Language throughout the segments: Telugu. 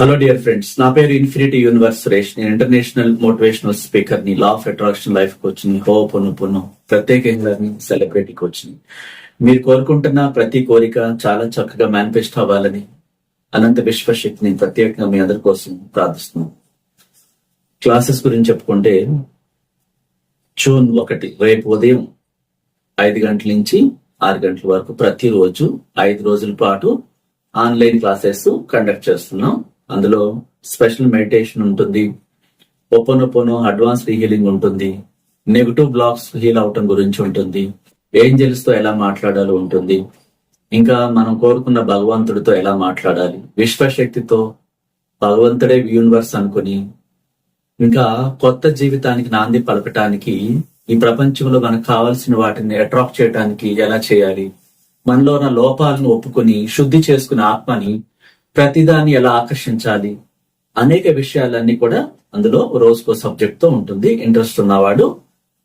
హలో డియర్ ఫ్రెండ్స్ నా పేరు ఇన్ఫినిటీ యూనివర్స్ సురేష్. నేను ఇంటర్నేషనల్ మోటివేషనల్ స్పీకర్ని లా ఆఫ్ అట్రాక్షన్ లైఫ్ కోచ్ని హో పొన్ను పొన్ను ప్రత్యేకంగా సెలబ్రిటీ కోచ్ని. మీరు కోరుకుంటున్న ప్రతి కోరిక చాలా చక్కగా మేనిఫెస్ట్ అవ్వాలని అనంత విశ్వశక్తిని ప్రత్యేకంగా మీ అందరి కోసం ప్రార్థిస్తున్నాం. క్లాసెస్ గురించి చెప్పుకుంటే జూన్ ఒకటి రేపు ఉదయం ఐదు గంటల నుంచి ఆరు గంటల వరకు ప్రతిరోజు ఐదు రోజుల పాటు ఆన్లైన్ క్లాసెస్ కండక్ట్ చేస్తున్నాం. అందులో స్పెషల్ మెడిటేషన్ ఉంటుంది. ఒప్పనొప్పను అడ్వాన్స్ హీలింగ్ ఉంటుంది. నెగటివ్ బ్లాక్స్ హీల్ అవటం గురించి ఉంటుంది. ఏంజల్స్తో ఎలా మాట్లాడాలో ఉంటుంది. ఇంకా మనం కోరుకున్న భగవంతుడితో ఎలా మాట్లాడాలి. విశ్వశక్తితో భగవంతుడే యూనివర్స్ అనుకుని ఇంకా కొత్త జీవితానికి నాంది పలకటానికి ఈ ప్రపంచంలో మనకు కావాల్సిన వాటిని అట్రాక్ట్ చేయడానికి ఎలా చేయాలి? మనలో ఉన్న లోపాలను ఒప్పుకొని శుద్ధి చేసుకున్న ఆత్మని ప్రతిదాన్ని ఎలా ఆకర్షించాలి? అనేక విషయాలన్నీ కూడా అందులో రోజుకో సబ్జెక్ట్తో ఉంటుంది. ఇంట్రెస్ట్ ఉన్నవాడు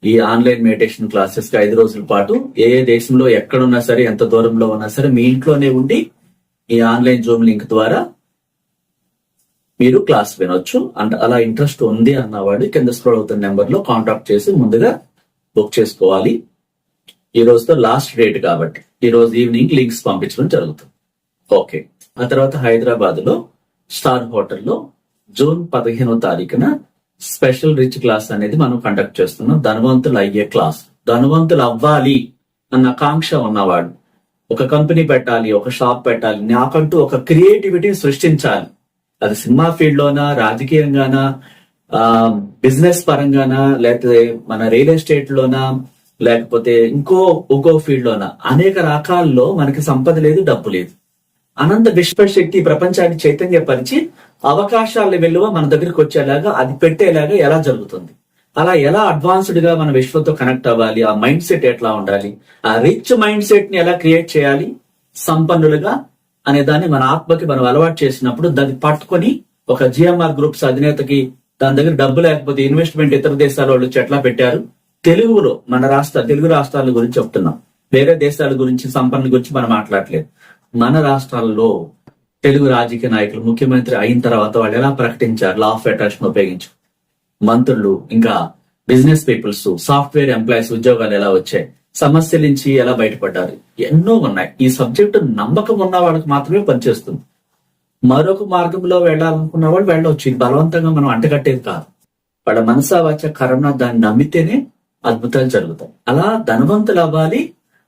ఈ ఆన్లైన్ మెడిటేషన్ క్లాసెస్కి ఐదు రోజుల పాటు ఏ ఏ దేశంలో ఎక్కడున్నా సరే ఎంత దూరంలో ఉన్నా సరే మీ ఇంట్లోనే ఉండి ఈ ఆన్లైన్ జూమ్ లింక్ ద్వారా మీరు క్లాస్ వినొచ్చు. అండ్ అలా ఇంట్రెస్ట్ ఉంది అన్నవాడు కింద స్క్రోల్ అవుతున్న నెంబర్లో కాంటాక్ట్ చేసి ముందుగా బుక్ చేసుకోవాలి. ఈ రోజుతో లాస్ట్ డేట్ కాబట్టి ఈ రోజు ఈవినింగ్ లింక్స్ పంపించడం జరుగుతుంది. ఓకే ఆ తర్వాత హైదరాబాద్లో స్టార్ హోటల్లో జూన్ పదిహేనో తారీఖున స్పెషల్ రిచ్ క్లాస్ అనేది మనం కండక్ట్ చేస్తున్నాం. ధనవంతులు అయ్యే క్లాస్ ధనవంతులు అవ్వాలి అన్న ఆకాంక్ష ఉన్నవాడు ఒక కంపెనీ పెట్టాలి ఒక షాప్ పెట్టాలి నాకంటూ ఒక క్రియేటివిటీ సృష్టించాలి. అది సినిమా ఫీల్డ్ లోనా రాజకీయంగానా ఆ బిజినెస్ పరంగానా లేకపోతే మన రియల్ ఎస్టేట్ లోనా లేకపోతే ఇంకో ఇంకో ఫీల్డ్ లోన అనేక రకాల్లో మనకి సంపద లేదు డబ్బు లేదు. అనంత విశ్వశక్తి ప్రపంచాన్ని చైతన్యపరిచి అవకాశాల విలువ మన దగ్గరికి వచ్చేలాగా అది పెట్టేలాగా ఎలా జరుగుతుంది? అలా ఎలా అడ్వాన్స్డ్గా మన విశ్వంతో కనెక్ట్ అవ్వాలి? ఆ మైండ్ సెట్ ఎట్లా ఉండాలి? ఆ రిచ్ మైండ్ సెట్ని ఎలా క్రియేట్ చేయాలి? సంపన్నులుగా అనే దాన్ని మన ఆత్మకి మనం అలవాటు చేసినప్పుడు దాన్ని పట్టుకొని ఒక జిఎంఆర్ గ్రూప్స్ అధినేతకి దాని దగ్గర డబ్బు లేకపోతే ఇన్వెస్ట్మెంట్ ఇతర దేశాల వాళ్ళు వచ్చి ఎట్లా పెట్టారు. తెలుగులో మన రాష్ట్ర తెలుగు రాష్ట్రాల గురించి చెప్తున్నాం. వేరే దేశాల గురించి సంపన్న గురించి మనం మాట్లాడలేదు. మన రాష్ట్రాల్లో తెలుగు రాజకీయ నాయకులు ముఖ్యమంత్రి అయిన తర్వాత వాళ్ళు ఎలా ప్రకటించారు? లా ఆఫ్ అట్రాక్షన్ ఉపయోగించు. మంత్రులు ఇంకా బిజినెస్ పీపుల్స్ సాఫ్ట్వేర్ ఎంప్లాయీస్ ఉద్యోగాలు ఎలా వచ్చాయి? సమస్యల నుంచి ఎలా బయటపడ్డారు? ఎన్నో ఉన్నాయి. ఈ సబ్జెక్టు నమ్మకం ఉన్న వాళ్ళకి మాత్రమే పనిచేస్తుంది. మరొక మార్గంలో వెళ్ళాలనుకున్న వాళ్ళు వెళ్ళవచ్చు. ఇది బలవంతంగా మనం అంటగట్టేది కాదు. వాళ్ళ మనసా వచ్చే కరోనా దాన్ని నమ్మితేనే అద్భుతాలు జరుగుతాయి. అలా ధనవంతులు అవ్వాలి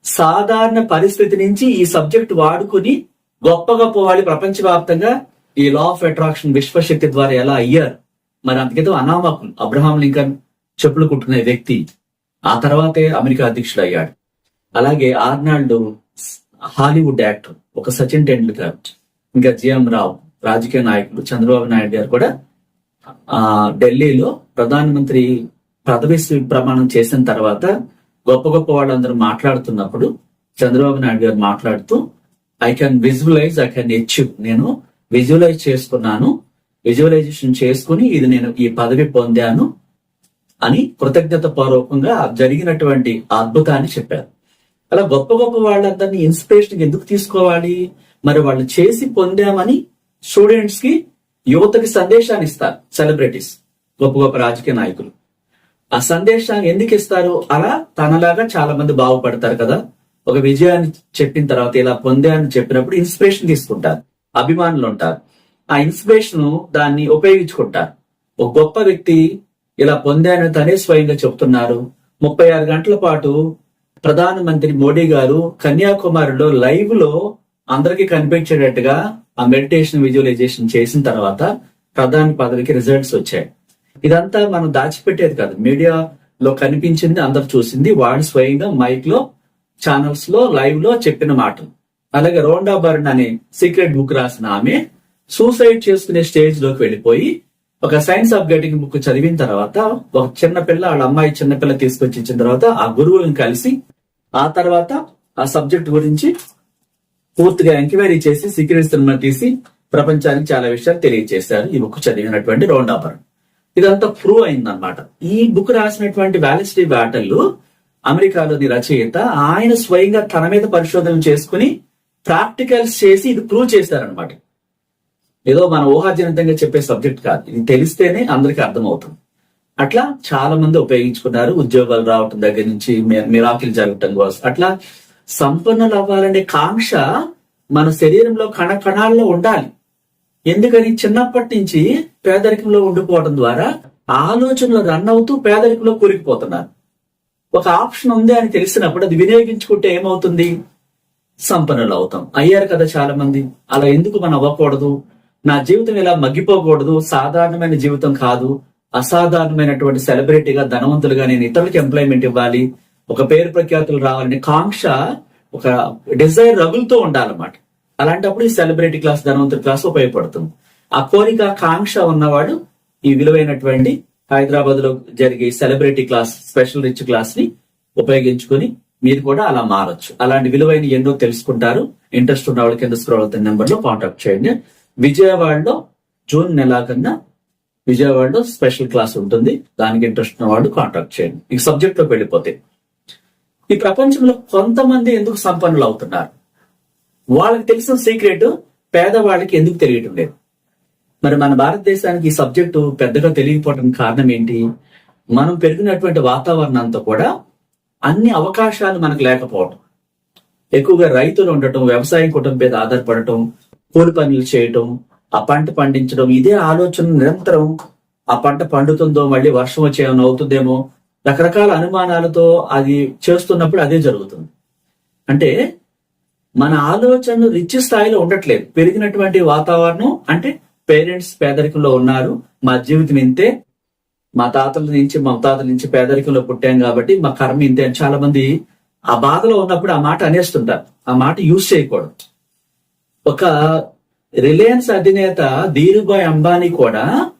సాధారణ పరిస్థితి నుంచి ఈ సబ్జెక్ట్ వాడుకుని గొప్పగా పోవాలి ప్రపంచవ్యాప్తంగా ఈ లా ఆఫ్ అట్రాక్షన్ విశ్వశక్తి ద్వారా ఎలా అయ్యారు? మరి అంతకితో అనామకులు అబ్రహాం లింకన్ చెప్పులు కుట్టుకునే వ్యక్తి ఆ తర్వాతే అమెరికా అధ్యక్షుడు అయ్యాడు. అలాగే ఆర్నాల్డ్ హాలీవుడ్ యాక్టర్ ఒక సచిన్ టెండూల్కర్ ఇంకా జిఎం రావు రాజకీయ నాయకులు చంద్రబాబు నాయుడు గారు కూడా ఆ ఢిల్లీలో ప్రధానమంత్రి పదవి ప్రమాణం చేసిన తర్వాత గొప్ప గొప్ప వాళ్ళందరూ మాట్లాడుతున్నప్పుడు చంద్రబాబు నాయుడు గారు మాట్లాడుతూ I can visualise I can achieve నేను విజువలైజ్ చేసుకున్నాను. విజువలైజేషన్ చేసుకుని ఇది నేను ఈ పదవి పొందాను అని కృతజ్ఞత పూర్వకంగా జరిగినటువంటి అద్భుతాన్ని చెప్పారు. అలా గొప్ప గొప్ప వాళ్ళందరినీ ఇన్స్పిరేషన్ ఎందుకు తీసుకోవాలి? మరి వాళ్ళు చేసి పొందామని స్టూడెంట్స్కి యువతకి సందేశాన్ని ఇస్తారు సెలబ్రిటీస్ గొప్ప గొప్ప రాజకీయ నాయకులు. ఆ సందేశాన్ని ఎందుకు ఇస్తారు? అలా తనలాగా చాలా మంది బాగుపడతారు కదా. ఒక విజయాన్ని చెప్పిన తర్వాత ఇలా పొందాన్ని చెప్పినప్పుడు ఇన్స్పిరేషన్ తీసుకుంటారు. అభిమానులు ఉంటారు ఆ ఇన్స్పిరేషన్ దాన్ని ఉపయోగించుకుంటారు. ఒక గొప్ప వ్యక్తి ఇలా పొందాను తనే స్వయంగా చెప్తున్నారు. ముప్పై ఆరు గంటల పాటు ప్రధానమంత్రి మోడీ గారు కన్యాకుమారిలో లైవ్లో అందరికీ కనిపించేటట్టుగా ఆ మెడిటేషన్ విజువలైజేషన్ చేసిన తర్వాత ప్రధాని పదవికి రిజల్ట్స్ వచ్చాయి. ఇదంతా మనం దాచిపెట్టేది కాదు. మీడియాలో కనిపించింది అందరు చూసింది. వాడు స్వయంగా మైక్లో ఛానల్స్లో లైవ్లో చెప్పిన మాటలు. అలాగే రోండా బర్న్ అనే సీక్రెట్ బుక్ రాసిన ఆమె సూసైడ్ చేసుకునే స్టేజ్లోకి వెళ్ళిపోయి ఒక సైన్స్ ఆఫ్ గెటింగ్ బుక్ చదివిన తర్వాత ఒక చిన్న పిల్ల వాళ్ళ అమ్మాయి చిన్న పిల్ల తీసుకొచ్చి ఇచ్చిన తర్వాత ఆ గురువులను కలిసి ఆ తర్వాత ఆ సబ్జెక్ట్ గురించి పూర్తిగా ఎంక్వైరీ చేసి సీక్రెట్స్ తీసి ప్రపంచానికి చాలా విషయాలు తెలియజేశారు ఈ బుక్ చదివినటువంటి రోండాబర్ ఇదంతా ప్రూవ్ అయిందనమాట ఈ బుక్ రాసినటువంటి వ్యాలిస్టీ బ్యాటల్ అమెరికాలోని రచయిత ఆయన స్వయంగా తన మీద పరిశోధన చేసుకుని ప్రాక్టికల్స్ చేసి ఇది ప్రూవ్ చేశారనమాట ఏదో మన ఊహాజనితంగా చెప్పే సబ్జెక్ట్ కాదు. ఇది తెలిస్తేనే అందరికీ అర్థమవుతుంది. అట్లా చాలా మంది ఉపయోగించుకున్నారు. ఉద్యోగాలు రావటం దగ్గర నుంచి మిరాకిల్ జరగటం కోసం. అట్లా సంపన్నులు అవ్వాలనే కాంక్ష మన శరీరంలో కణ కణాల్లో ఉండాలి. ఎందుకని చిన్నప్పటి నుంచి పేదరికంలో ఉండిపోవడం ద్వారా ఆలోచనలు రన్ అవుతూ పేదరికంలో కూరికిపోతున్నారు. ఒక ఆప్షన్ ఉంది అని తెలిసినప్పుడు అది వినియోగించుకుంటే ఏమవుతుంది? సంపన్నులు అవుతాం. అయ్యారు కదా చాలా మంది అలా ఎందుకు మనం అవ్వకూడదు? నా జీవితం ఇలా మగ్గిపోకూడదు. సాధారణమైన జీవితం కాదు. అసాధారణమైనటువంటి సెలబ్రిటీగా ధనవంతులుగా నేను ఇతరులకు ఎంప్లాయ్మెంట్ ఇవ్వాలి. ఒక పేరు ప్రఖ్యాతులు రావాలని కాంక్ష ఒక డిజైర్ రగులతో ఉండాలన్నమాట. అలాంటప్పుడు ఈ సెలబ్రిటీ క్లాస్ ధనవంతుడి క్లాస్ ఉపయోగపడుతుంది. ఆ కోరిక కాంక్ష ఉన్నవాడు ఈ విలువైనటువంటి హైదరాబాద్లో జరిగే సెలబ్రిటీ క్లాస్ స్పెషల్ రిచ్ క్లాస్ని ఉపయోగించుకొని మీరు కూడా అలా మారొచ్చు. అలాంటి విలువైన ఎన్నో తెలుసుకుంటారు. ఇంట్రెస్ట్ ఉన్న వాళ్ళకి కింద స్క్రోల్ అవుతున్న నెంబర్లో కాంటాక్ట్ చేయండి. విజయవాడలో జూన్ నెల కన్నా విజయవాడలో స్పెషల్ క్లాస్ ఉంటుంది. దానికి ఇంట్రెస్ట్ ఉన్న వాళ్ళు కాంటాక్ట్ చేయండి. ఈ సబ్జెక్ట్లోకి వెళ్ళిపోతే. ఈ ప్రపంచంలో కొంతమంది ఎందుకు సంపన్నులు అవుతున్నారు? వాళ్ళకి తెలిసిన సీక్రెట్ పేదవాళ్ళకి ఎందుకు తెలియటం లేదు. మరి మన భారతదేశానికి ఈ సబ్జెక్టు పెద్దగా తెలియకపోవడం కారణం ఏంటి? మనం పెరిగినటువంటి వాతావరణంతో కూడా అన్ని అవకాశాలు మనకు లేకపోవడం ఎక్కువగా రైతులు ఉండటం వ్యవసాయం కుటుంబం మీద ఆధారపడటం కూలి పనులు చేయటం ఆ పంట పండించడం ఇదే ఆలోచన నిరంతరం ఆ పంట పండుతుందో మళ్ళీ వర్షం వచ్చేమో అవుతుందేమో రకరకాల అనుమానాలతో అది చేస్తున్నప్పుడు అదే జరుగుతుంది. అంటే మన ఆలోచనలు రిచ్ స్థాయిలో ఉండట్లేదు. పెరిగినటువంటి వాతావరణం అంటే పేరెంట్స్ పేదరికంలో ఉన్నారు. మా జీవితం ఇంతే. మా తాతల నుంచి మా తాతల నుంచి పేదరికంలో పుట్టాం కాబట్టి మా కర్మ ఇంతే అని చాలా మంది ఆ బాధలో ఉన్నప్పుడు ఆ మాట అనేస్తుంటారు. ఆ మాట యూజ్ చేయకూడదు. ఒక రిలయన్స్ అధినేత ధీరుభాయ్ అంబానీ కూడా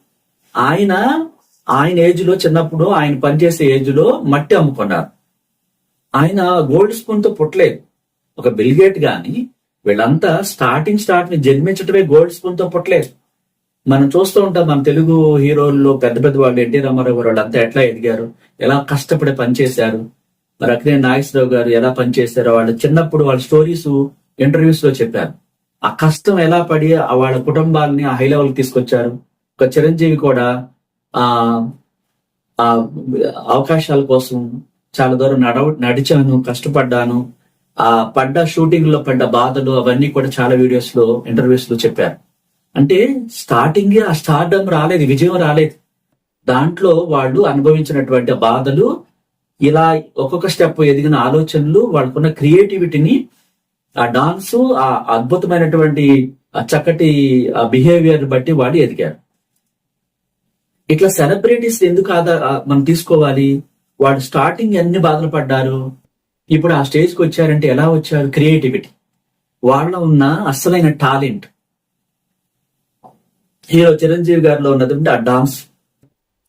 ఆయన ఆయన ఏజ్లో చిన్నప్పుడు ఆయన పనిచేసే ఏజ్లో మట్టి అమ్ముకున్నారు. ఆయన గోల్డ్ స్పూన్తో పుట్టలేదు. ఒక బిల్గేట్ గాని వీళ్ళంతా స్టార్టింగ్ స్టార్ట్ని జన్మించటమే గోల్డ్ స్పూన్తో పుట్టలేదు. మనం చూస్తూ ఉంటాం మన తెలుగు హీరోల్లో పెద్ద పెద్ద వాళ్ళు ఎన్టీ రామారావు గారు వాళ్ళంతా ఎట్లా ఎదిగారు ఎలా కష్టపడి పనిచేశారు మరి అక్కడే నాగేశ్వరరావు గారు ఎలా పనిచేశారో వాళ్ళు చిన్నప్పుడు వాళ్ళ స్టోరీస్ ఇంటర్వ్యూస్లో చెప్పారు. ఆ కష్టం ఎలా పడి వాళ్ళ కుటుంబాలని ఆ హై లెవెల్ తీసుకొచ్చారు. ఒక చిరంజీవి కూడా ఆ ఆ అవకాశాల కోసం చాలా దూరం నడవ నడిచాను కష్టపడ్డాను ఆ పడ్డ షూటింగ్లో పడ్డ బాధలు అవన్నీ కూడా చాలా వీడియోస్లో ఇంటర్వ్యూస్లో చెప్పారు. అంటే స్టార్టింగ్ ఆ స్టార్డమ్ రాలేదు విజయం రాలేదు. దాంట్లో వాళ్ళు అనుభవించినటువంటి బాధలు ఇలా ఒక్కొక్క స్టెప్ ఎదిగిన ఆలోచనలు వాళ్ళకున్న క్రియేటివిటీని ఆ డాన్స్ ఆ అద్భుతమైనటువంటి చక్కటి ఆ బిహేవియర్ బట్టి వాడు ఎదిగారు. ఇట్లా సెలబ్రిటీస్ ఎందుకు ఆధార మనం తీసుకోవాలి? వాడు స్టార్టింగ్ ఎన్ని బాధలు పడ్డారు? ఇప్పుడు ఆ స్టేజ్కి వచ్చారంటే ఎలా వచ్చారు? క్రియేటివిటీ. వాళ్ళ ఉన్న అస్సలైన టాలెంట్. హీరో చిరంజీవి గారిలో ఉన్నది ఆ డాన్స్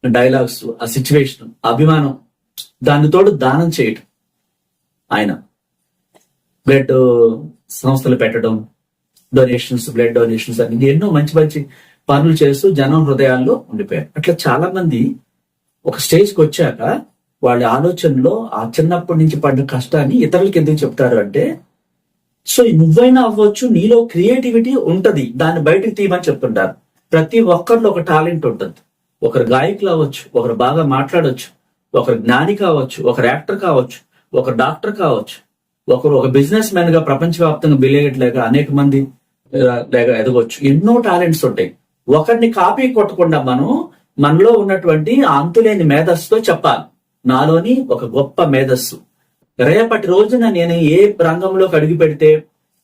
డైలాగ్స్ ఆ సిచ్యువేషన్ అభిమానం దాని తోడు దానం చేయటం. ఆయన బ్లడ్ సంస్థలు పెట్టడం డొనేషన్స్ బ్లడ్ డొనేషన్స్ అని ఎన్నో మంచి మంచి పనులు చేస్తూ జనం హృదయాల్లో ఉండిపోయారు. అట్లా చాలా మంది ఒక స్టేజ్కి వచ్చాక వాళ్ళ ఆలోచనలో ఆ చిన్నప్పటి నుంచి పడిన కష్టాన్ని ఇతరులకు ఎందుకు చెప్తారు అంటే సో నువ్వైనా అవ్వచ్చు నీలో క్రియేటివిటీ ఉంటది దాన్ని బయటకు తీయమని చెప్తుంటారు. ప్రతి ఒక్కరిలో ఒక టాలెంట్ ఉంటుంది. ఒకరు గాయకులు అవ్వచ్చు ఒకరు బాగా మాట్లాడవచ్చు ఒకరు జ్ఞాని కావచ్చు ఒకరు యాక్టర్ కావచ్చు ఒకరు డాక్టర్ కావచ్చు ఒకరు ఒక బిజినెస్ మ్యాన్గా ప్రపంచవ్యాప్తంగా బిలేయట్లేక అనేక మంది లేక ఎదగవచ్చు ఎన్నో టాలెంట్స్ ఉంటాయి. ఒకరిని కాపీ కొట్టకుండా మనం మనలో ఉన్నటువంటి అంతులేని మేధస్సుతో చెప్పాలి. నాలోని ఒక గొప్ప మేధస్సు. రేపటి రోజున నేను ఏ రంగంలో అడుగు పెడితే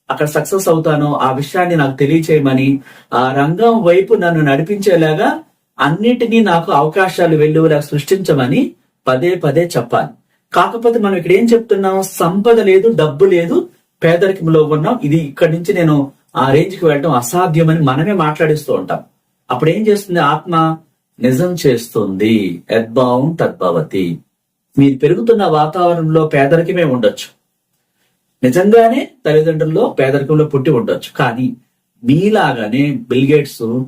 అక్కడ సక్సెస్ అవుతానో ఆ విషయాన్ని నాకు తెలియచేయమని ఆ రంగం వైపు నన్ను నడిపించేలాగా అన్నిటినీ నాకు అవకాశాలు వెల్లువలా సృష్టించమని పదే పదే చెప్పాలి. కాకపోతే మనం ఇక్కడ ఏం చెప్తున్నాం? సంపద లేదు డబ్బు లేదు పేదరికంలో ఉన్నాం. ఇది ఇక్కడి నుంచి నేను ఆ రేంజ్కి వెళ్ళడం అసాధ్యమని మనమే మాట్లాడిస్తూ ఉంటాం. అప్పుడు ఏం చేస్తుంది ఆత్మ? నిజం చేస్తుంది. యద్భావం తద్భవతి. మీరు పెరుగుతున్న వాతావరణంలో పేదరికమే ఉండొచ్చు. నిజంగానే తల్లిదండ్రుల్లో పేదరికంలో పుట్టి ఉండొచ్చు. కానీ మీలాగానే బిల్గేట్స్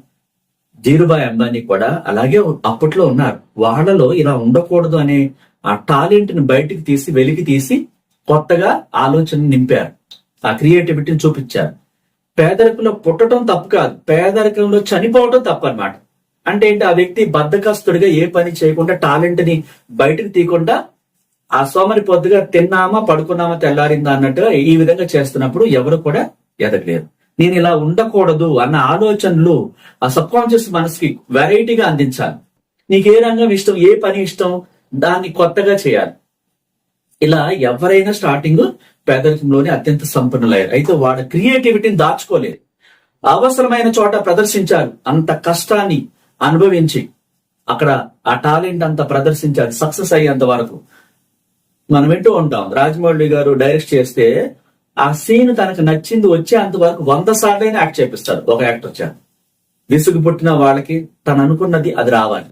ధీరుభాయ్ అంబానీ కూడా అలాగే అప్పట్లో ఉన్నారు. వాళ్ళలో ఇలా ఉండకూడదు అనే ఆ టాలెంట్ని బయటికి తీసి వెలికి తీసి కొత్తగా ఆలోచన నింపారు. ఆ క్రియేటివిటీని చూపించారు. పేదరికంలో పుట్టడం తప్పు కాదు. పేదరికంలో చనిపోవడం తప్పు అనమాట అంటే ఏంటి? ఆ వ్యక్తి బద్దకస్తుడిగా ఏ పని చేయకుండా టాలెంట్ని బయటకు తీయకుండా ఆ సోమరి పొద్దుగా తిన్నామా పడుకున్నామా తెల్లారిందా అన్నట్టుగా ఈ విధంగా చేస్తున్నప్పుడు ఎవరు కూడా ఎదగలేరు. నేను ఇలా ఉండకూడదు అన్న ఆలోచనలు ఆ సబ్ కాన్షియస్ మనసుకి వెరైటీగా అందించాలి. నీకు ఏ రంగం ఇష్టం ఏ పని ఇష్టం దాన్ని కొత్తగా చేయాలి. ఇలా ఎవరైనా స్టార్టింగ్ పేదరికంలోనే అత్యంత సంపన్నులయ్యారు. అయితే వాడు క్రియేటివిటీని దాచుకోలేదు. అవసరమైన చోట ప్రదర్శించారు. అంత కష్టాన్ని అనుభవించి అక్కడ ఆ టాలెంట్ అంతా ప్రదర్శించాలి సక్సెస్ అయ్యేంత వరకు. మనం వింటూ ఉంటాం. రాజమౌళి గారు డైరెక్ట్ చేస్తే ఆ సీన్ తనకు నచ్చింది వచ్చేంత వరకు వంద సార్లైనా యాక్ట్ చేపిస్తాడు ఒక యాక్టర్ చేత. విసుగు పుట్టిన వాళ్ళకి తను అనుకున్నది అది రావాలి.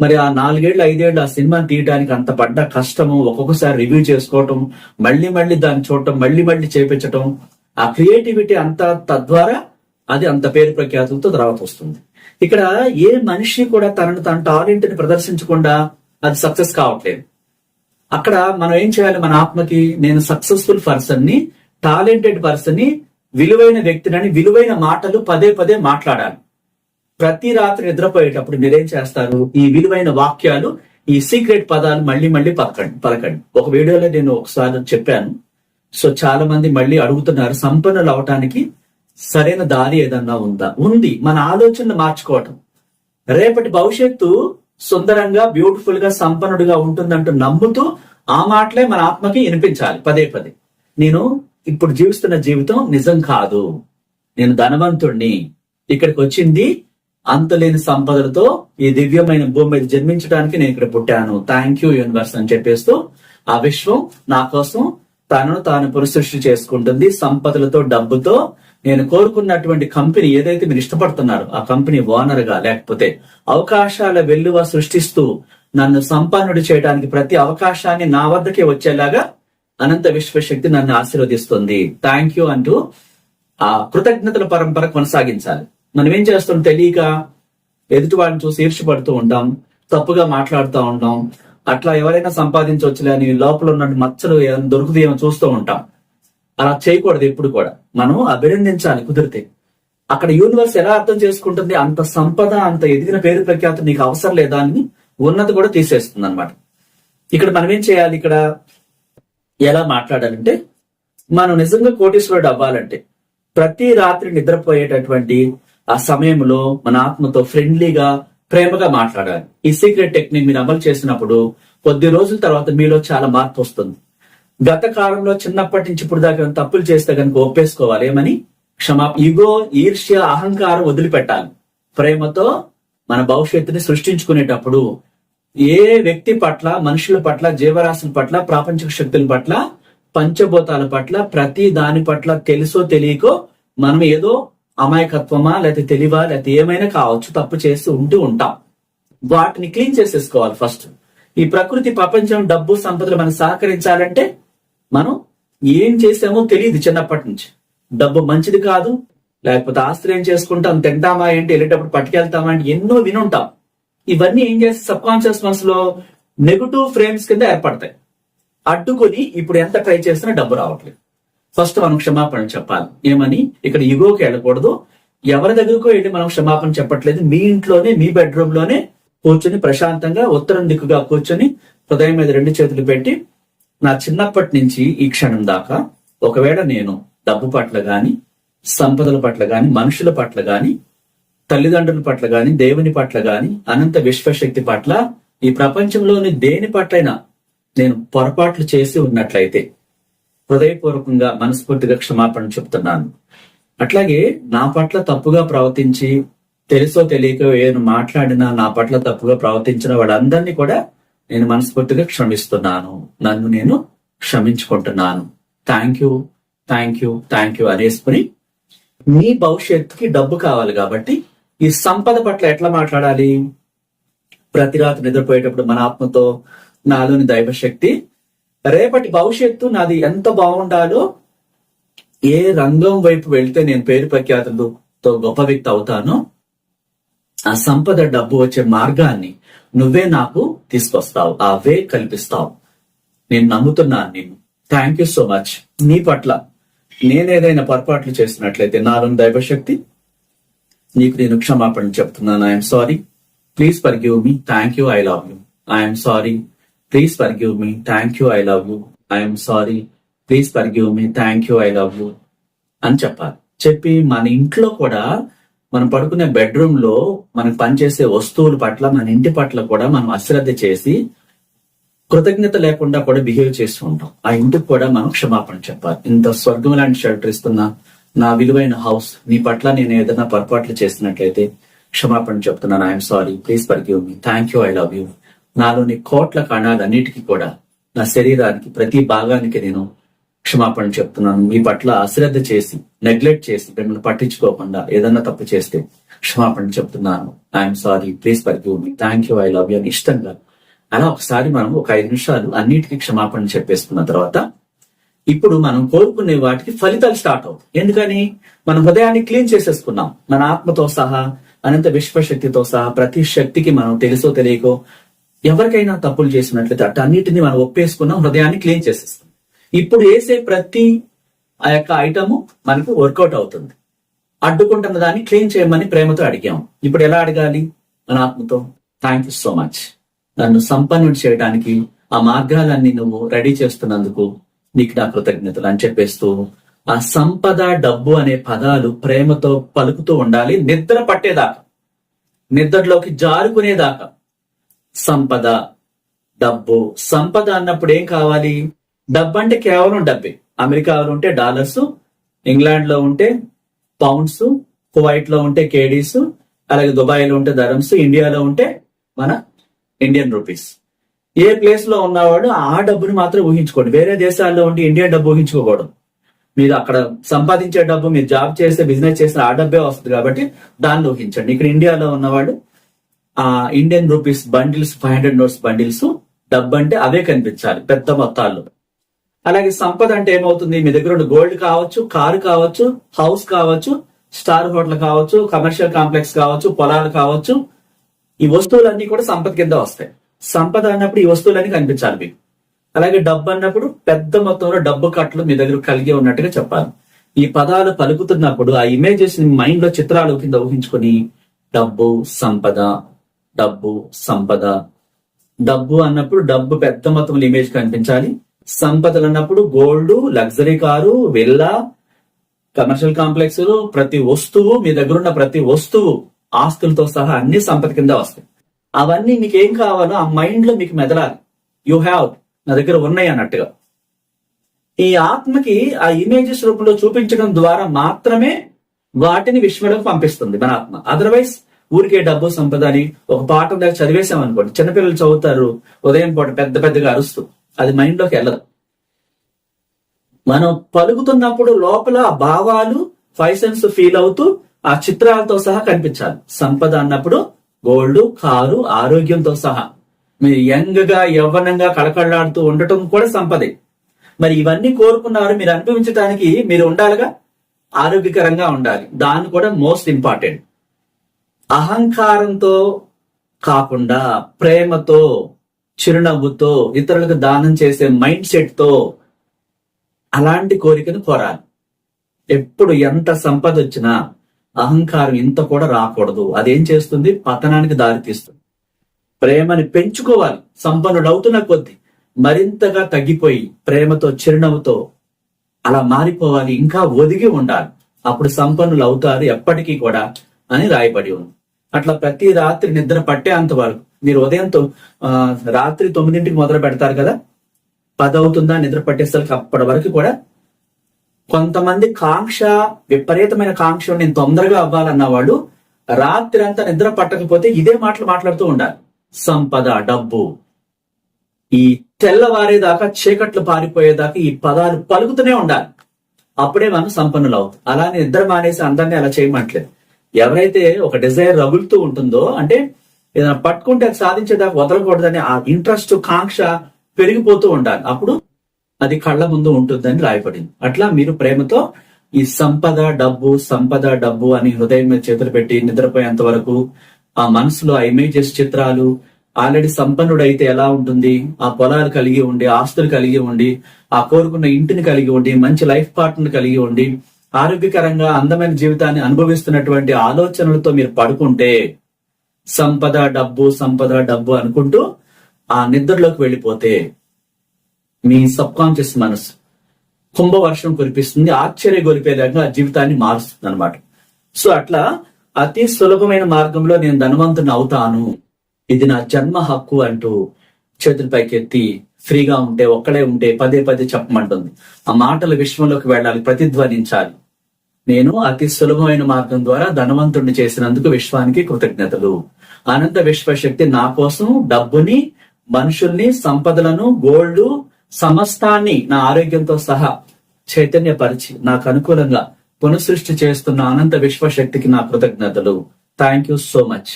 మరి ఆ నాలుగేళ్ళు ఐదేళ్ళు ఆ సినిమాని తీయడానికి అంత పడ్డ కష్టము ఒక్కొక్కసారి రివ్యూ చేసుకోవటం మళ్ళీ మళ్ళీ దాన్ని చూడటం మళ్ళీ మళ్ళీ చేపించటం ఆ క్రియేటివిటీ అంతా తద్వారా అది అంత పేరు ప్రఖ్యాతులతో తర్వాత వస్తుంది. ఇక్కడ ఏ మనిషి కూడా తనను తన టాలెంట్ని ప్రదర్శించకుండా అది సక్సెస్ కావట్లేదు. అక్కడ మనం ఏం చేయాలి? మన ఆత్మకి నేను సక్సెస్ఫుల్ పర్సన్ని టాలెంటెడ్ పర్సన్ని విలువైన వ్యక్తిని విలువైన మాటలు పదే పదే మాట్లాడాలి. ప్రతి రాత్రి నిద్రపోయేటప్పుడు మీరేం చేస్తారు? ఈ విలువైన వాక్యాలు ఈ సీక్రెట్ పదాలు మళ్ళీ మళ్ళీ పలకండి పలకండి. ఒక వీడియోలో నేను ఒకసారి చెప్పాను. సో చాలా మంది మళ్ళీ అడుగుతున్నారు సంపన్నులు అవటానికి సరైన దారి ఏదన్నా ఉందా? ఉంది. మన ఆలోచనలు మార్చుకోవటం. రేపటి భవిష్యత్తు సుందరంగా బ్యూటిఫుల్గా సంపన్నుడిగా ఉంటుందంటూ నమ్ముతూ ఆ మాటలే మన ఆత్మకి వినిపించాలి పదే పదే. నేను ఇప్పుడు జీవిస్తున్న జీవితం నిజం కాదు. నేను ధనవంతుణ్ణి. ఇక్కడికి వచ్చింది అంతులేని సంపదలతో ఈ దివ్యమైన భూమి మీద జన్మించడానికి నేను ఇక్కడ పుట్టాను. థ్యాంక్ యూ యూనివర్స్ అని చెప్పేస్తూ ఆ విశ్వం నా కోసం తనను తాను పురుసృష్టి చేసుకుంటుంది. సంపదలతో డబ్బుతో నేను కోరుకున్నటువంటి కంపెనీ ఏదైతే మీరు ఇష్టపడుతున్నారో ఆ కంపెనీ ఓనర్గా లేకపోతే అవకాశాల వెల్లువ సృష్టిస్తూ నన్ను సంపన్నుడు చేయడానికి ప్రతి అవకాశాన్ని నా వద్దకే వచ్చేలాగా అనంత విశ్వశక్తి నన్ను ఆశీర్వదిస్తుంది. థ్యాంక్ యూ అంటూ ఆ కృతజ్ఞతల పరంపర కొనసాగించాలి. మనం ఏం చేస్తాం తెలియక ఎదుటి వాడిని చూసి ఈర్ష్యపడుతూ ఉంటాం తప్పుగా మాట్లాడుతూ ఉంటాం అట్లా ఎవరైనా సంపాదించవచ్చులే అని లోపల ఉన్న మచ్చలు ఏమైనా దొరుకుతాయేమో చూస్తూ ఉంటాం. అలా చేయకూడదు ఎప్పుడు కూడా. మనం అభినందించాలి కుదిరితే. అక్కడ యూనివర్స్ ఎలా అర్థం చేసుకుంటుంది? అంత సంపద అంత ఎదిగిన పేరు ప్రఖ్యాతి నీకు అవసరం లేదా అని ఉన్నత కూడా తీసేస్తుంది అనమాట ఇక్కడ మనం ఏం చేయాలి ఇక్కడ? ఎలా మాట్లాడాలంటే మనం నిజంగా కోటీశ్వరుడు అవ్వాలంటే ప్రతి రాత్రి నిద్రపోయేటటువంటి ఆ సమయంలో మన ఆత్మతో ఫ్రెండ్లీగా ప్రేమగా మాట్లాడాలి. ఈ సీక్రెట్ టెక్నిక్ మీరు అమలు చేసినప్పుడు కొద్ది రోజుల తర్వాత మీలో చాలా మార్పు వస్తుంది. గత కాలంలో చిన్నప్పటి నుంచి ఇప్పుడు దాకా తప్పులు చేస్తే కనుక ఒప్పేసుకోవాలి. ఏమని? క్షమా. ఇగో ఈర్ష్య అహంకారం వదిలిపెట్టాలి. ప్రేమతో మన భవిష్యత్తుని సృష్టించుకునేటప్పుడు ఏ వ్యక్తి పట్ల మనుషుల పట్ల జీవరాశుల పట్ల ప్రాపంచిక శక్తుల పట్ల పంచభూతాల పట్ల ప్రతి దాని పట్ల తెలుసో తెలియకో మనం ఏదో అమాయకత్వమా లేకపోతే తెలివా లేకపోతే ఏమైనా కావచ్చు తప్పు చేస్తూ ఉంటూ ఉంటాం. వాటిని క్లీన్ చేసేసుకోవాలి ఫస్ట్. ఈ ప్రకృతి ప్రపంచం డబ్బు సంపదలు మనం సహకరించాలంటే మనం ఏం చేసామో తెలియదు చిన్నప్పటి నుంచి. డబ్బు మంచిది కాదు లేకపోతే ఆశ్రయం చేసుకుంటాం తింటామా ఏంటి వెళ్ళేటప్పుడు పట్టుకెళ్తామా అంటే ఎన్నో వినుంటాం. ఇవన్నీ ఏం చేస్తే సబ్ కాన్షియస్ మనసులో నెగటివ్ ఫ్రేమ్స్ కింద ఏర్పడతాయి. అడ్డుకొని ఇప్పుడు ఎంత ట్రై చేసినా డబ్బు రావట్లేదు. ఫస్ట్ మనం క్షమాపణ చెప్పాలి. ఏమని? ఇక్కడ ఇగోకి వెళ్ళకూడదు. ఎవరి దగ్గరకో వెళ్ళి మనం క్షమాపణ చెప్పట్లేదు. మీ ఇంట్లోనే మీ బెడ్రూమ్లోనే కూర్చొని ప్రశాంతంగా ఉత్తరం దిక్కుగా కూర్చొని హృదయం మీద రెండు చేతులు పెట్టి నా చిన్నప్పటి నుంచి ఈ క్షణం దాకా ఒకవేళ నేను డబ్బు పట్ల గాని సంపదల పట్ల గాని మనుషుల పట్ల గాని తల్లిదండ్రుల పట్ల గాని దేవుని పట్ల గాని అనంత విశ్వశక్తి పట్ల ఈ ప్రపంచంలోని దేని పట్లైనా నేను పొరపాట్లు చేసి ఉన్నట్లయితే హృదయపూర్వకంగా మనస్ఫూర్తిగా క్షమాపణ చెప్తున్నాను. అట్లాగే నా పట్ల తప్పుగా ప్రవర్తించి తెలుసో తెలియక నేను మాట్లాడినా నా పట్ల తప్పుగా ప్రవర్తించిన వాళ్ళందరినీ కూడా నేను మనస్ఫూర్తిగా క్షమిస్తున్నాను. నన్ను నేను క్షమించుకుంటున్నాను. Thank you thank you thank you అనేసుకుని మీ భవిష్యత్తుకి డబ్బు కావాలి కాబట్టి ఈ సంపద పట్ల ఎట్లా మాట్లాడాలి? ప్రతి రాత్రి నిద్రపోయేటప్పుడు మన ఆత్మతో నాలోని దైవశక్తి రేపటి భవిష్యత్తు నాది ఎంత బాగుండాలో ఏ రంగం వైపు వెళ్తే నేను పేరు ప్రఖ్యాతులతో గొప్ప వ్యక్తి అవుతానో ఆ సంపద డబ్బు వచ్చే మార్గాన్ని నువ్వే నాకు తీసుకొస్తావు ఆ వే కల్పిస్తావు. నేను నమ్ముతున్నాను నేను థ్యాంక్ యూ సో మచ్ నీ పట్ల నేనేదైనా పొరపాట్లు చేసినట్లయితే నాలో దైవశక్తి నీకు నేను క్షమాపణ చెప్తున్నాను. I'm sorry please forgive me thank you I love you I'm sorry please forgive me thank you I love you I'm sorry please forgive me thank you I love you అని చెప్పాలి. చెప్పి మన ఇంట్లో కూడా మనం పడుకునే బెడ్రూమ్లో మనం పనిచేసే వస్తువుల పట్ల మన ఇంటి పట్ల కూడా మనం అశ్రద్ధ చేసి కృతజ్ఞత లేకుండా కూడా బిహేవ్ చేస్తూ ఉంటాం. ఆ ఇంటికి కూడా మనం క్షమాపణ చెప్పాలి. ఇంత స్వర్గం లాంటి షెల్టర్ ఇస్తున్నా నా విలువైన హౌస్ నీ పట్ల నేను ఏదైనా పొరపాట్లు చేసినట్లయితే క్షమాపణ చెప్తున్నాను. I'm sorry please forgive me thank you I love you నాలోని కోట్ల కణాలన్నిటికీ కూడా నా శరీరానికి ప్రతి భాగానికి నేను క్షమాపణ చెప్తున్నాను. మీ పట్ల అశ్రద్ధ చేసి నెగ్లెక్ట్ చేసి మిమ్మల్ని పట్టించుకోకుండా ఏదన్నా తప్పు చేస్తే క్షమాపణ చెప్తున్నాను. I'm sorry please for me thank you I love you అని ఇష్టంగా. అలా ఒకసారి మనం ఒక ఐదు నిమిషాలు అన్నిటికీ క్షమాపణ చెప్పేసుకున్న తర్వాత ఇప్పుడు మనం కోరుకునే వాటికి ఫలితాలు స్టార్ట్ అవుతాయి. ఎందుకని? మన హృదయాన్ని క్లీన్ చేసేసుకున్నాం. మన ఆత్మతో సహా అనంత విశ్వశక్తితో సహా ప్రతి శక్తికి మనం తెలుసో తెలియకో ఎవరికైనా తప్పులు చేసినట్లయితే అన్నిటిని మనం ఒప్పేసుకున్నాం హృదయాన్ని క్లీన్ చేసేస్తాం ఇప్పుడు వేసే ప్రతి ఆ యొక్క ఐటము మనకు వర్కౌట్ అవుతుంది. అడ్డుకుంటున్న దాన్ని క్లీన్ చేయమని ప్రేమతో అడిగాం ఇప్పుడు ఎలా అడగాలి? మన ఆత్మతో థ్యాంక్ యూ సో మచ్ నన్ను సంపన్నుడు చేయడానికి ఆ మార్గాలన్నీ నువ్వు రెడీ చేస్తున్నందుకు నీకు నా కృతజ్ఞతలు అని చెప్పేస్తూ ఆ సంపద డబ్బు అనే పదాలు ప్రేమతో పలుకుతూ ఉండాలి. నిద్ర పట్టేదాకా నిద్రలోకి జారుకునేదాకా. సంపద డబ్బు సంపద అన్నప్పుడు ఏం కావాలి? డబ్బు అంటే కేవలం డబ్బే. అమెరికాలో ఉంటే డాలర్స్ ఇంగ్లాండ్లో ఉంటే పౌండ్స్ కువైట్లో ఉంటే కేడీస్ అలాగే దుబాయ్లో ఉంటే ధరమ్స్ ఇండియాలో ఉంటే మన ఇండియన్ రూపీస్. ఏ ప్లేస్లో ఉన్నవాడు ఆ డబ్బుని మాత్రం ఊహించుకోండి. వేరే దేశాల్లో ఉండి ఇండియన్ డబ్బు ఊహించుకోకూడదు. మీరు అక్కడ సంపాదించే డబ్బు మీరు జాబ్ చేస్తే బిజినెస్ చేస్తే ఆ డబ్బే వస్తుంది కాబట్టి దాన్ని ఊహించండి. ఇక్కడ ఇండియాలో ఉన్నవాడు ఆ Indian rupees bundles five hundred notes bundles డబ్బు అంటే అవే కనిపించాలి పెద్ద మొత్తాల్లో. అలాగే సంపద అంటే ఏమవుతుంది? మీ దగ్గర ఉన్న గోల్డ్ కావచ్చు కారు కావచ్చు హౌస్ కావచ్చు స్టార్ హోటల్ కావచ్చు కమర్షియల్ కాంప్లెక్స్ కావచ్చు పొలాలు కావచ్చు. ఈ వస్తువులన్నీ కూడా సంపద కింద వస్తాయి. సంపద అన్నప్పుడు ఈ వస్తువులన్నీ కనిపించాలి మీకు. అలాగే డబ్బు అన్నప్పుడు పెద్ద మొత్తంలో డబ్బు కట్టలు మీ దగ్గర కలిగి ఉన్నట్టుగా చెప్పాలి. ఈ పదాలు పలుకుతున్నప్పుడు ఆ ఇమేజెస్ మైండ్లో చిత్రాలు కింద ఊహించుకొని డబ్బు సంపద డబ్బు సంపద. డబ్బు అన్నప్పుడు డబ్బు పెద్ద మొత్తంలో ఇమేజ్ కనిపించాలి. సంపదలు అన్నప్పుడు gold luxury car villa commercial complex ప్రతి వస్తువు మీ దగ్గర ఉన్న ప్రతి వస్తువు ఆస్తులతో సహా అన్ని సంపద కింద వస్తాయి. అవన్నీ మీకు ఏం కావాలో ఆ మైండ్లో మీకు మెదలాలి. యు హ్యావ్ నా దగ్గర ఉన్నాయి అన్నట్టుగా. ఈ ఆత్మకి ఆ ఇమేజెస్ రూపంలో చూపించడం ద్వారా మాత్రమే వాటిని విశ్వంలోకి పంపిస్తుంది మన ఆత్మ. అదర్వైజ్ ఊరికే డబ్బు సంపద అని ఒక పాఠం దాకా చదివేశాం అనుకోండి చిన్నపిల్లలు చదువుతారు ఉదయం పూట పెద్ద పెద్దగా అరుస్తూ. అది మైండ్లోకి వెళ్ళదు. మనం పలుకుతున్నప్పుడు లోపల ఆ భావాలు ఫైసెన్స్ ఫీల్ అవుతూ ఆ చిత్రాలతో సహా కనిపించాలి. సంపద అన్నప్పుడు గోల్డ్ కారు ఆరోగ్యంతో సహా. మీరు యంగ్గా యవ్వనంగా కళకళలాడుతూ ఉండటం కూడా సంపదే. మరి ఇవన్నీ కోరుకున్నారు మీరు అనుభవించడానికి మీరు ఉండాలిగా? ఆరోగ్యకరంగా ఉండాలి. దాన్ని కూడా మోస్ట్ ఇంపార్టెంట్. అహంకారంతో కాకుండా ప్రేమతో చిరునవ్వుతో ఇతరులకు దానం చేసే మైండ్ సెట్తో అలాంటి కోరికను కోరాలి. ఎప్పుడు ఎంత సంపద వచ్చినా అహంకారం ఇంత కూడా రాకూడదు. అదేం చేస్తుంది? పతనానికి దారితీస్తుంది ప్రేమని పెంచుకోవాలి. సంపన్నుడు అవుతున్న కొద్దీ మరింతగా తగ్గిపోయి ప్రేమతో చిరునవ్వుతో అలా మారిపోవాలి. ఇంకా ఒదిగి ఉండాలి. అప్పుడు సంపన్నులు అవుతారు ఎప్పటికీ కూడా అని రాయబడి ఉంది. అట్లా ప్రతి రాత్రి నిద్ర పట్టేంత వరకు మీరు ఉదయంతో ఆ, రాత్రి తొమ్మిదింటికి మొదలు పెడతారు కదా? పదవుతుందా? నిద్ర పట్టేసరికి అప్పటి వరకు కూడా కొంతమంది కాంక్ష విపరీతమైన కాంక్ష నేను తొందరగా అవ్వాలన్న వాళ్ళు రాత్రి అంతా నిద్ర పట్టకపోతే ఇదే మాటలు మాట్లాడుతూ ఉండాలి. సంపద డబ్బు. ఈ తెల్లవారేదాకా చీకట్లు పారిపోయేదాకా ఈ పదాలు పలుకుతూనే ఉండాలి. అప్పుడే మనం సంపన్నులు అవుతాం అలానే నిద్ర మానేసి అందరినీ అలా చేయమంటలేదు. ఎవరైతే ఒక డిజైర్ రగులుతూ ఉంటుందో అంటే ఏదైనా పట్టుకుంటే అది సాధించేదాకా వదలకూడదని ఆ ఇంట్రెస్ట్ కాంక్ష పెరిగిపోతూ ఉండాలి. అప్పుడు అది కళ్ళ ముందు ఉంటుందని రాయబడింది. అట్లా మీరు ప్రేమతో ఈ సంపద డబ్బు సంపద డబ్బు అని హృదయం మీద చేతులు పెట్టి నిద్రపోయేంత వరకు ఆ మనసులో ఆ ఇమేజెస్ చిత్రాలు ఆల్రెడీ సంపన్నుడైతే ఎలా ఉంటుంది? ఆ పొలాలు కలిగి ఉండి ఆస్తులు కలిగి ఉండి ఆ కోరుకున్న ఇంటిని కలిగి ఉండి మంచి లైఫ్ పార్ట్నర్ కలిగి ఉండి ఆరోగ్యకరంగా అందమైన జీవితాన్ని అనుభవిస్తున్నటువంటి ఆలోచనలతో మీరు పడుకుంటే సంపద డబ్బు సంపద డబ్బు అనుకుంటూ ఆ నిద్రలోకి వెళ్ళిపోతే మీ సబ్ కాన్షియస్ మనసు కుంభవర్షం కురిపిస్తుంది ఆశ్చర్య గొలిపేలాగా జీవితాన్ని మారుస్తుంది అనమాట సో అట్లా అతి సులభమైన మార్గంలో నేను ధనవంతుని అవుతాను. ఇది నా జన్మ హక్కు అంటూ చేతులపైకి ఎత్తి ఫ్రీగా ఉంటే ఒక్కడే ఉంటే పదే పదే చెప్పమంటుంది. ఆ మాటలు విశ్వంలోకి వెళ్ళాలి ప్రతిధ్వనించాలి. నేను అతి సులభమైన మార్గం ద్వారా ధనవంతుడిని చేసినందుకు విశ్వానికి కృతజ్ఞతలు. అనంత విశ్వశక్తి నా కోసం డబ్బుని మనుషుల్ని సంపదలను గోల్డ్ సమస్తాన్ని నా ఆరోగ్యంతో సహా చైతన్యపరిచి నాకు అనుకూలంగా పునఃసృష్టి చేస్తున్న అనంత విశ్వశక్తికి నా కృతజ్ఞతలు. థ్యాంక్ యూ సో మచ్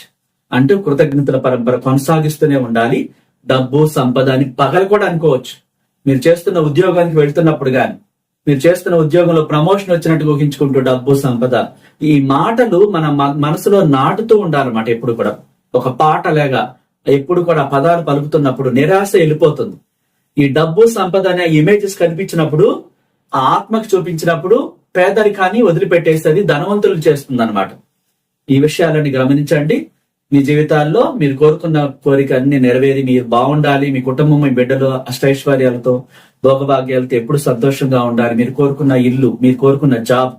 అంటూ కృతజ్ఞతల పరంపర కొనసాగిస్తూనే ఉండాలి. డబ్బు సంపద అని పగలు కూడా అనుకోవచ్చు. మీరు చేస్తున్న ఉద్యోగానికి వెళ్తున్నప్పుడు కానీ మీరు చేస్తున్న ఉద్యోగంలో ప్రమోషన్ వచ్చినట్టు ఊహించుకుంటూ డబ్బు సంపద ఈ మాటలు మన మనసులో నాటుతూ ఉండాలన్నమాట ఎప్పుడు కూడా. ఒక పాటలాగా ఎప్పుడు కూడా ఆ పదాలు పలుకుతున్నప్పుడు నిరాశ వెళ్ళిపోతుంది. ఈ డబ్బు సంపద అనే ఇమేజెస్ కనిపించినప్పుడు ఆ ఆత్మకు చూపించినప్పుడు పేదరికాన్ని వదిలిపెట్టేసేది ధనవంతులు చేస్తుంది అనమాట ఈ విషయాలని గమనించండి. మీ జీవితాల్లో మీరు కోరుకున్న కోరిక అన్ని నెరవేరి మీరు బాగుండాలి. మీ కుటుంబం మీ బిడ్డలు అష్టైశ్వర్యాలతో భోగభాగ్యాలతో ఎప్పుడు సంతోషంగా ఉండాలి. మీరు కోరుకున్న ఇల్లు మీరు కోరుకున్న జాబ్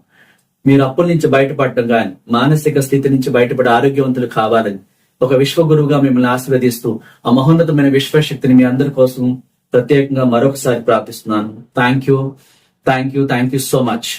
మీరు అప్పుల నుంచి బయటపడటం కానీ మానసిక స్థితి నుంచి బయటపడి ఆరోగ్యవంతులు కావాలని ఒక విశ్వగురువుగా మిమ్మల్ని ఆశీర్వదిస్తూ ఆ మహోన్నతమైన విశ్వశక్తిని మీ అందరి కోసం ప్రత్యేకంగా మరొకసారి ప్రార్థిస్తున్నాను. Thank you thank you thank you so much